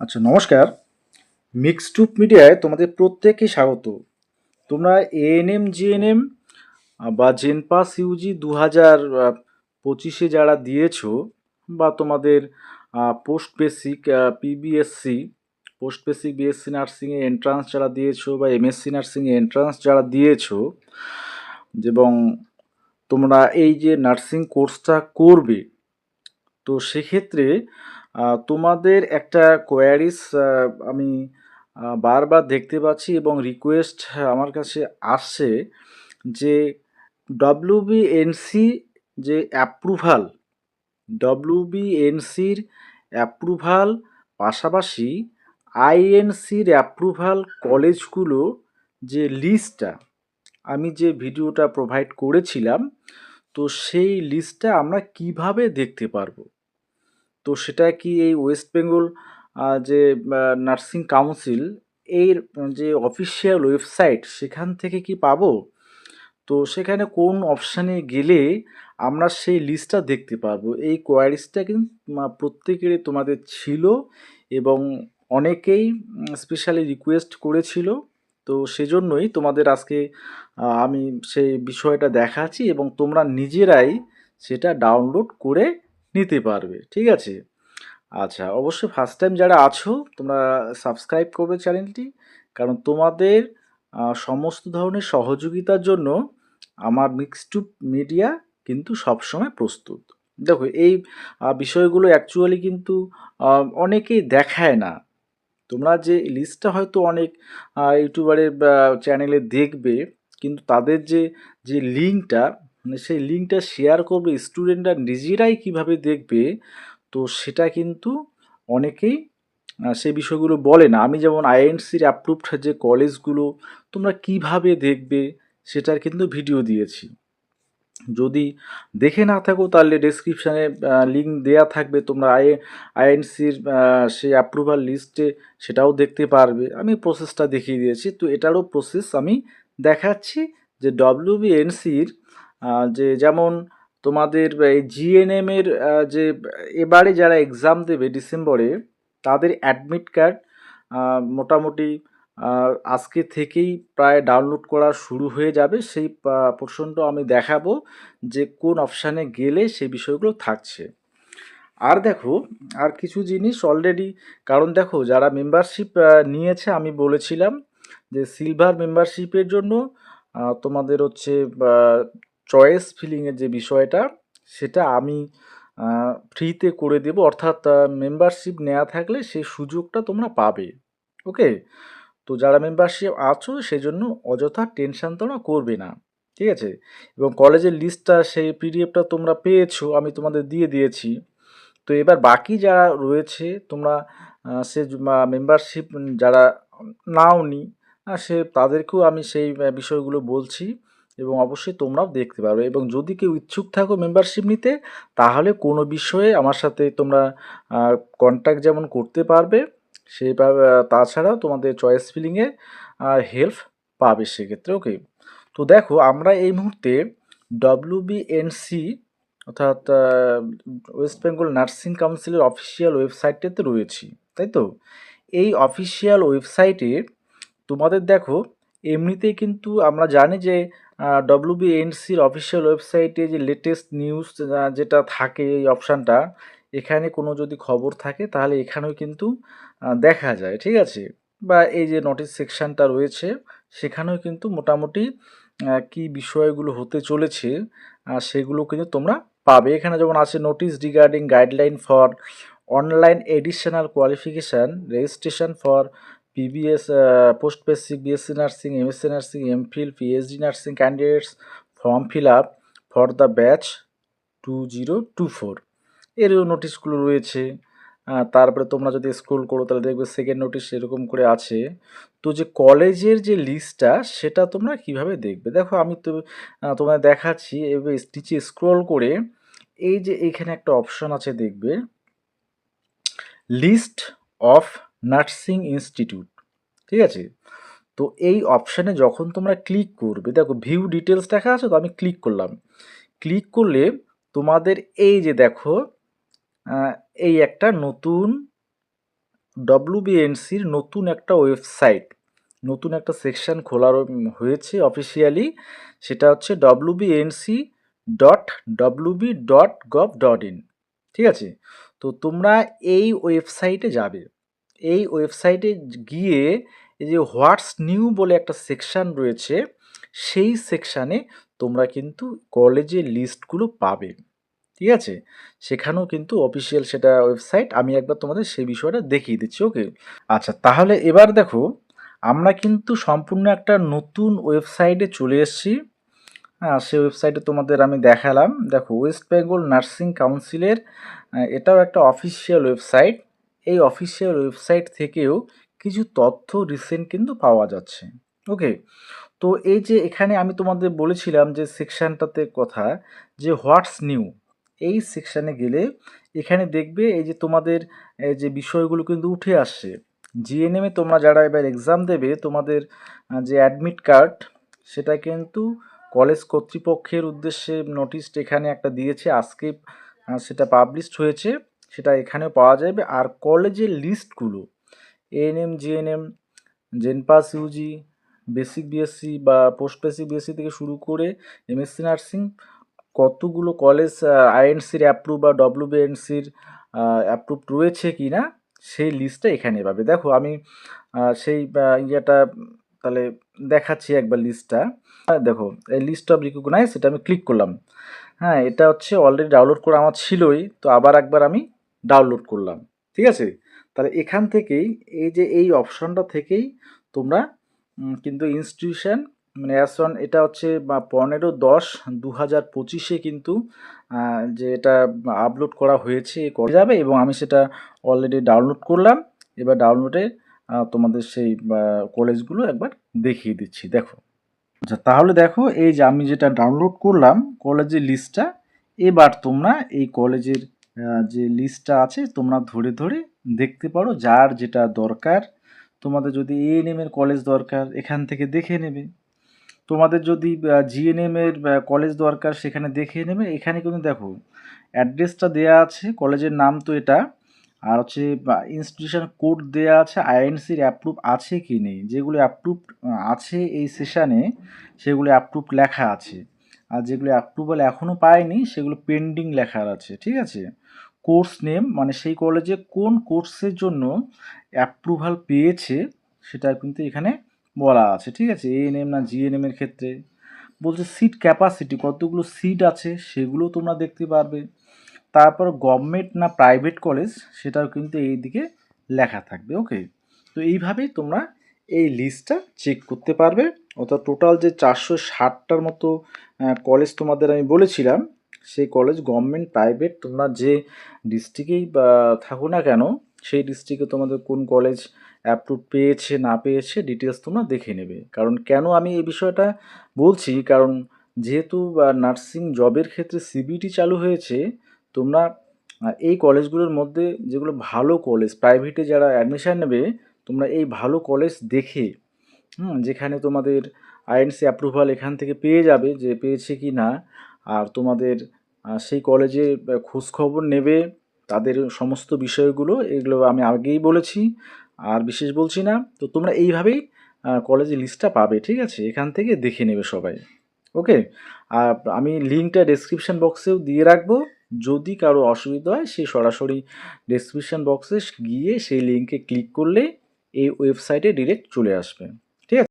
আচ্ছা নমস্কার। মিক্সটুপ মিডিয়ায় তোমাদের প্রত্যেককে স্বাগত। তোমরা এএনএম জিএনএম বা জেনপাস ইউজি দু হাজার পঁচিশে যারা দিয়েছ বা তোমাদের post basic PBSc post basic BSc নার্সিংয়ে entrance যারা দিয়েছ বা এমএসসি নার্সিংয়ে এন্ট্রান্স যারা দিয়েছ এবং তোমরা এই যে নার্সিং কোর্সটা করবে, তো সেক্ষেত্রে তোমাদের একটা কোয়ারিস আমি বারবার দেখতে পাচ্ছি এবং রিকোয়েস্ট আমার কাছে আসছে যে ডব্লিউবিএনসি যে অ্যাপ্রুভাল ডব্লিউবিএনসির অ্যাপ্রুভাল পাশাপাশি আইএনসির অ্যাপ্রুভাল কলেজগুলো যে লিস্টটা আমি যে ভিডিওটা প্রোভাইড করেছিলাম, তো সেই লিস্টটা আমরা কীভাবে দেখতে পারব? তো সেটা কি এই ওয়েস্ট বেঙ্গল যে নার্সিং কাউন্সিল এর, যে অফিসিয়াল ওয়েবসাইট সেখান থেকে কি পাবো? তো সেখানে কোন অপশানে গেলে আমরা সেই লিস্টটা দেখতে পারব। এই কোয়ারিজটা কিন্তু প্রত্যেকেরই তোমাদের ছিল এবং অনেকেই স্পেশালি রিকোয়েস্ট করেছিল। তো সেজন্যই তোমাদের আজকে আমি সেই বিষয়টা দেখাচ্ছি এবং তোমরা নিজেরাই সেটা ডাউনলোড করে নিতে পারবে, ঠিক আছে? আচ্ছা অবশ্যই ফার্স্ট টাইম যারা আছো, তোমরা সাবস্ক্রাইব করবে চ্যানেলটি কারণ তোমাদের সমস্ত ধরনের সহযোগিতার জন্য আমার মিক্সটুপ মিডিয়া কিন্তু সবসময় প্রস্তুত। দেখো, এই বিষয়গুলো অ্যাকচুয়ালি কিন্তু অনেকেই দেখায় না। তোমরা যে লিস্টটা হয়তো অনেক ইউটিউবারের চ্যানেলে দেখবে, কিন্তু তাদের যে যে লিঙ্কটা মানে সেই লিঙ্কটা শেয়ার করবে স্টুডেন্টরা নিজেরাই কীভাবে দেখবে, তো সেটা কিন্তু অনেকেই সেই বিষয়গুলো বলে না। আমি যেমন আইএনসির অ্যাপ্রুভড যে কলেজগুলো তোমরা কীভাবে দেখবে সেটার কিন্তু ভিডিও দিয়েছি। যদি দেখে না থাকো তাহলে ডেসক্রিপশানে লিঙ্ক দেয়া থাকবে, তোমরা আই আইএনসির সেই অ্যাপ্রুভাল লিস্টে সেটাও দেখতে পারবে। আমি প্রসেসটা দেখিয়ে দিয়েছি, তো এটারও প্রসেস আমি দেখাচ্ছি যে ডব্লিউবিএনসির যে যেমন তোমাদের এই জিএনএম এর যে এবারে যারা এক্সাম দেবে ডিসেম্বরে তাদের অ্যাডমিট কার্ড মোটামুটি আজকে থেকেই প্রায় ডাউনলোড করা শুরু হয়ে যাবে। সেই পোর্শনটা আমি দেখাবো যে কোন অপশানে গেলে সেই বিষয়গুলো থাকছে। আর দেখো, আর কিছু জিনিস অলরেডি কারণ দেখো, যারা মেম্বারশিপ নিয়েছে, আমি বলেছিলাম যে সিলভার মেম্বারশিপের জন্য তোমাদের হচ্ছে চয়েস ফিলিংয়ের যে বিষয়টা, সেটা আমি ফ্রিতে করে দেব। অর্থাৎ মেম্বারশিপ নেওয়া থাকলে সেই সুযোগটা তোমরা পাবে। ওকে? তো যারা মেম্বারশিপ আছো, সেজন্য অযথা টেনশান তোমরা করবে না। ঠিক আছে? এবং কলেজের লিস্টটা সেই পিডিএফটা তোমরা পেয়েছ, আমি তোমাদের দিয়ে দিয়েছি। তো এবার বাকি যারা রয়েছে, তোমরা সে মেম্বারশিপ যারা নাওনি সে তাদেরকেও আমি সেই বিষয়গুলো বলছি। এবং অবশ্যই তোমরাও দেখতে পারো। এবং যদি কেউ ইচ্ছুক থাকো মেম্বারশিপ নিতে, তাহলে কোনো বিষয়ে আমার সাথে তোমরা কন্ট্যাক্ট যেমন করতে পারবে সেইভাবে তাছাড়াও তোমাদের চয়েস ফিলিংয়ে হেল্প পাবে সেক্ষেত্রে ওকে তো দেখো, আমরা এই মুহূর্তে ডব্লিউবিএনসি অর্থাৎ ওয়েস্ট বেঙ্গল নার্সিং কাউন্সিলের অফিসিয়াল ওয়েবসাইটটাতে রয়েছি, তাই তো? এই অফিসিয়াল ওয়েবসাইটে তোমাদের দেখো, এমনিতেই কিন্তু আমরা জানি যে ডব্লিউবিএনসির অফিসিয়াল ওয়েবসাইটে যে লেটেস্ট নিউজ যেটা থাকে এই অপশানটা এখানে কোনো যদি খবর থাকে, তাহলে এখানেও কিন্তু দেখা যায়, ঠিক আছে? বা এই যে নোটিশ সেকশনটা রয়েছে, সেখানেও কিন্তু মোটামুটি কি বিষয়গুলো হতে চলেছে সেগুলো কিন্তু তোমরা পাবে। এখানে যেমন আছে notice regarding guideline for online additional qualification registration for BSc nursing MSc nursing MPhil PhD nursing candidates form fill up for the batch two zero two four এরও নোটিশগুলো রয়েছে। তারপরে তোমরা যদি স্ক্রোল করো তাহলে দেখবে সেকেন্ড নোটিশ এরকম করে আছে। তো যে কলেজের যে লিস্টটা সেটা তোমরা কীভাবে দেখবে? দেখো, আমি তো তোমায় দেখাচ্ছি এবার নিচে স্ক্রোল করে এই যে এখানে একটা অপশন আছে দেখবে। List of nursing institute. ঠিক আছে? তো এই অপশানে যখন তোমরা ক্লিক করবে, দেখো ভিউ ডিটেলস দেখা আছে তো আমি ক্লিক করলাম। ক্লিক করলে তোমাদের এই যে দেখো এই একটা নতুন ডব্লিউবিএনসির নতুন একটা ওয়েবসাইট, নতুন একটা সেকশন খোলা র- হয়েছে অফিসিয়ালি, সেটা হচ্ছে WBNC dot WB dot gov dot in ঠিক আছে? তো তোমরা এই ওয়েবসাইটে যাবে। এই ওয়েবসাইটে গিয়ে এই যে হোয়াটস নিউ বলে একটা সেকশান রয়েছে, সেই সেকশানে তোমরা কিন্তু কলেজের লিস্টগুলো পাবে। ঠিক আছে? সেখানেও কিন্তু অফিসিয়াল সেটা ওয়েবসাইট আমি একবার তোমাদের সেই বিষয়টা দেখিয়ে দিচ্ছি ওকে আচ্ছা তাহলে এবার দেখো, আমরা কিন্তু সম্পূর্ণ একটা নতুন ওয়েবসাইটে চলে এসেছি। হ্যাঁ সেই ওয়েবসাইটে তোমাদের আমি দেখালাম। দেখো ওয়েস্ট বেঙ্গল নার্সিং কাউন্সিলের এটাও একটা অফিসিয়াল ওয়েবসাইট এই অফিসিয়াল ওয়েবসাইট থেকেও কিছু তথ্য রিসেন্ট কিন্তু পাওয়া যাচ্ছে। ওকে? তো এই যে এখানে আমি তোমাদের বলেছিলাম যে সেকশনটাতে কথা, যে হোয়াটস নিউ, এই সেকশানে গেলে এখানে দেখবে এই যে তোমাদের যে বিষয়গুলো কিন্তু উঠে আসছে। জিএনএমে তোমরা যারা এবার এক্সাম দেবে, তোমাদের যে অ্যাডমিট কার্ড সেটা কিন্তু কলেজ কর্তৃপক্ষের উদ্দেশ্যে নোটিশ এখানে একটা দিয়েছে, আজকে সেটা পাবলিশড হয়েছে। সেটা এখানেও পাওয়া যাবে। আর কলেজের লিস্টগুলো ANM GNM JENPAS UG basic BSc বা পোস্ট বেসিক বিএসসি থেকে শুরু করে এমএসসি নার্সিং কতগুলো কলেজ আইএনসির অ্যাপ্রুভ বা ডব্লিউবিএনসির অ্যাপ্রুভ রয়েছে কি না সেই লিস্টটা এখানে পাবে। দেখো, আমি সেই ইয়েটা তাহলে দেখাচ্ছি একবার লিস্টটা হ্যাঁ দেখো, এই লিস্ট অফ রিকগনাইজ সেটা আমি ক্লিক করলাম। হ্যাঁ এটা হচ্ছে অলরেডি ডাউনলোড করা আমার ছিলই, তো আবার একবার আমি ডাউনলোড করলাম, ঠিক আছে? তাহলে এখান থেকেই এই যে এই অপশনটা থেকেই তোমরা কিন্তু ইনস্টিটিউশন মানে অ্যাস অন এটা হচ্ছে, বা পনেরো দশ দু হাজার পঁচিশে কিন্তু যে এটা আপলোড করা হয়েছে করা যাবে এবং আমি সেটা অলরেডি ডাউনলোড করলাম। এবার ডাউনলোডে তোমাদের সেই কলেজগুলো একবার দেখিয়ে দিচ্ছি, দেখো। আচ্ছা তাহলে দেখো, এই যে আমি যেটা ডাউনলোড করলাম কলেজের লিস্টটা এবার তোমরা এই কলেজের যে লিস্টটা আছে, তোমরা ধরে ধরে দেখতে পারো। যার যেটা দরকার, তোমাদের যদি এএনএম এর কলেজ দরকার, এখান থেকে দেখে নেবে। তোমাদের যদি জিএনএম এর কলেজ দরকার, সেখানে দেখে নেবে। এখানে কিন্তু দেখো অ্যাড্রেসটা দেয়া আছে কলেজের নাম তো এটা। আর হচ্ছে ইনস্টিটিউশন কোড দেয়া আছে আইএনসির অ্যাপ্রুভ আছে কি নেই। যেগুলো অ্যাপ্রুভ আছে এই সেশানে সেগুলো অ্যাপ্রুভ লেখা আছে। আর যেগুলো অ্যাপ্রুভাল এখনও পায়নি, সেগুলো পেন্ডিং লেখা আছে, ঠিক আছে? কোর্স নেম মানে সেই কলেজে কোন কোর্সের জন্য অ্যাপ্রুভাল পেয়েছে, সেটা কিন্তু এখানে বলা আছে, ঠিক আছে? এএনএম না জিএনএম এর ক্ষেত্রে। বলছে সিট ক্যাপাসিটি কতগুলো সিট আছে, সেগুলো তোমরা দেখতে পারবে। তারপর গভর্নমেন্ট না প্রাইভেট কলেজ সেটাও কিন্তু এই দিকে লেখা থাকবে ওকে তো এইভাবেই তোমরা এই লিস্টটা চেক করতে পারবে। অর্থাৎ টোটাল যে চারশো ষাটটার মতো কলেজ তোমাদের আমি বলেছিলাম, সেই কলেজ গভর্নমেন্ট প্রাইভেট তোমরা যে ডিস্ট্রিক্টেই থাকো না কেন, সেই ডিস্ট্রিক্টে তোমাদের কোন কলেজ অ্যাপ্রুভ পেয়েছে, না পেয়েছে ডিটেলস তোমরা দেখে নেবে। কারণ কেন আমি এই বিষয়টা বলছি? কারণ যেহেতু নার্সিং জবের ক্ষেত্রে সিবিটি চালু হয়েছে, তোমরা এই কলেজগুলোর মধ্যে যেগুলো ভালো কলেজ প্রাইভেটে যারা অ্যাডমিশান নেবে তোমরা এই ভালো কলেজ দেখে যেখানে তোমাদের আইএনসি অ্যাপ্রুভাল এখান থেকে পেয়ে যাবে যে পেয়েছে কি না, আর তোমাদের সেই কলেজে খোঁজখবর নেবে, তাদের সমস্ত বিষয়গুলো, এগুলো আমি আগেই বলেছি, আর বিশেষ বলছি না, তো তোমরা এইভাবেই কলেজের লিস্টটা পাবে, ঠিক আছে? এখান থেকে দেখে নেবে সবাই ওকে আর আমি লিঙ্কটা ডেসক্রিপশন বক্সেও দিয়ে রাখব, যদি কারও অসুবিধা হয়, সে সরাসরি ডেসক্রিপশন বক্সে গিয়ে সেই লিঙ্কে ক্লিক করলে এই ওয়েবসাইটে ডিরেক্ট চলে আসবে।